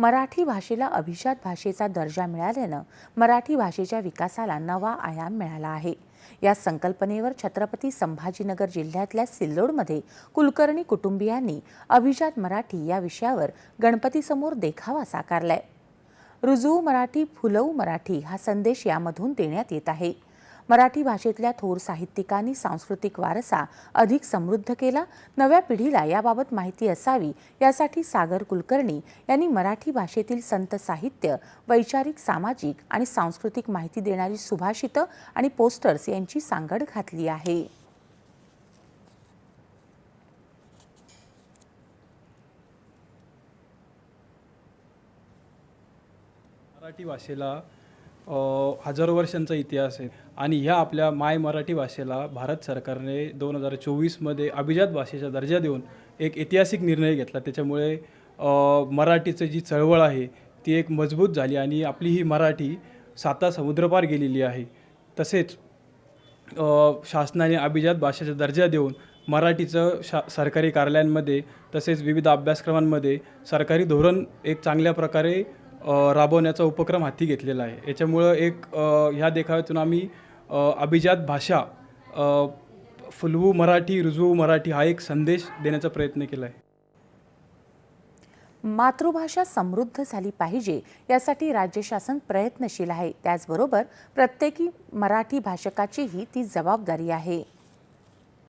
मराठी भाषेला अभिजात भाषेचा दर्जा मिळाल्यानं मराठी भाषेच्या विकासाला नवा आयाम मिळाला आहे. या संकल्पनेवर छत्रपती संभाजीनगर जिल्ह्यातल्या सिल्लोडमध्ये कुलकर्णी कुटुंबियांनी अभिजात मराठी या विषयावर गणपतीसमोर देखावा साकारलाय. रुजू मराठी फुलवू मराठी हा संदेश यामधून देण्यात येत आहे. मराठी भाषेतल्या थोर साहित्यिकांनी सांस्कृतिक वारसा अधिक समृद्ध केला. नव्या पिढीला याबाबत माहिती असावी यासाठी सागर कुलकर्णी यांनी मराठी भाषेतील संत साहित्य वैचारिक सामाजिक आणि सांस्कृतिक माहिती देणारी सुभाषितं आणि पोस्टर्स यांची सांगड घातली आहे. मराठी भाषेला हजारो वर्षांचा इतिहास आहे. आणि ह्या आपल्या माय मराठी भाषेला भारत सरकारने दोन हजार चोवीसमध्ये अभिजात भाषेचा दर्जा देऊन एक ऐतिहासिक निर्णय घेतला. त्याच्यामुळे मराठीचं जी चळवळ आहे ती एक मजबूत झाली आणि आपली ही मराठी साता समुद्रपार गेलेली आहे. तसेच शासनाने अभिजात भाषेचा दर्जा देऊन मराठीचं शा सरकारी कार्यालयांमध्ये तसेच विविध अभ्यासक्रमांमध्ये सरकारी धोरण एक चांगल्या प्रकारे राबवण्याचा उपक्रम हाती घेतलेला आहे. याच्यामुळं एक ह्या देखाव्यातून आम्ही अभिजात भाषा फुलवू मराठी रुजवू मराठी हा एक संदेश देण्याचा प्रयत्न केला आहे. मातृभाषा समृद्ध झाली पाहिजे यासाठी राज्य शासन प्रयत्नशील आहे. त्याचबरोबर प्रत्येकी मराठी भाषकाचीही ती जबाबदारी आहे.